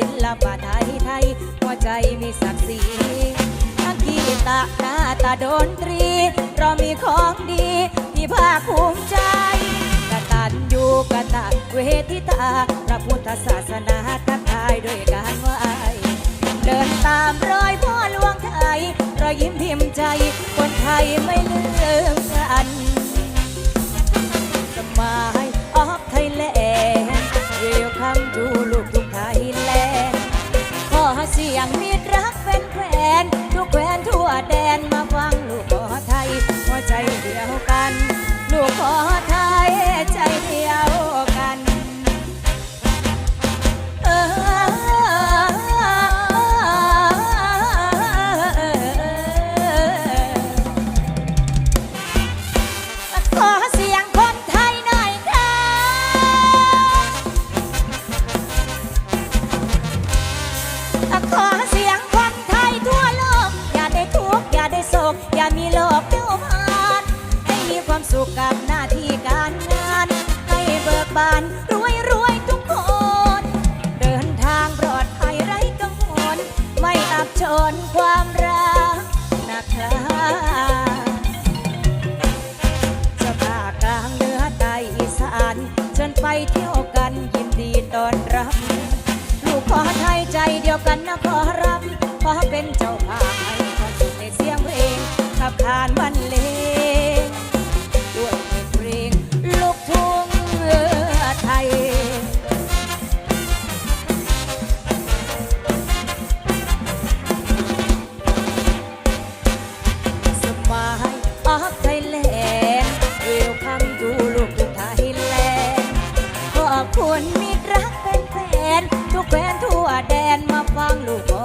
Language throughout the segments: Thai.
ไทยหัวใจมีศักดิ์ศรีทั้งกีตาหน้าตาดนตรี เรามีของดีที่ภาคภูมิใจกตันอยู่กตันเวทิตา พระพุทธศาสนาทักทายด้วยการไหวเดินตามรอยพ่อหลวงไทยรอยยิ้มพิมพ์ใจ คนไทยไม่ลืมกันสมา ความสุขกับหน้าที่การงาน ให้เบิกบานรวยรวยทุกคน เดินทางปลอดภัยไร้กังวลไม่อับชนความรักนะครับจะภาคกลางเหนือใต้อีสานเชิญไปเที่ยวกันยินดีต้อนรับ ลูกขอไทยใจเดียวกันนะขอรับขอเป็นเจ้าภาพให้ความสุขในเสียงเพลงขับขานบรรเล 忘路过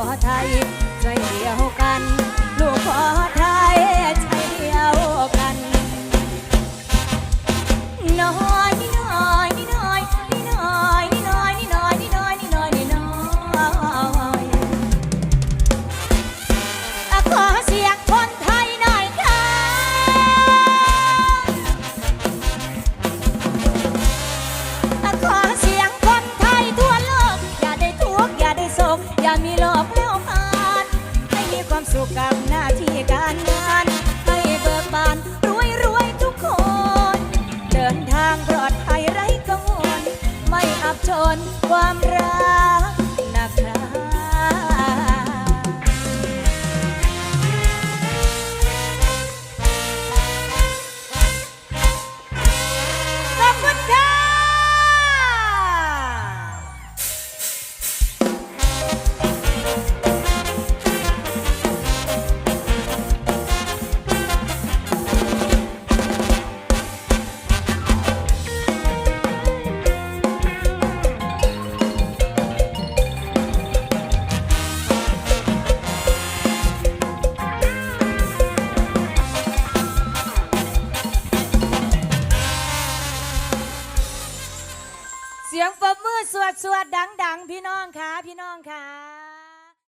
ชนความรัก สียงปรบมือสวดสวดดัง ๆ พี่น้องค่ะพี่น้องค่ะ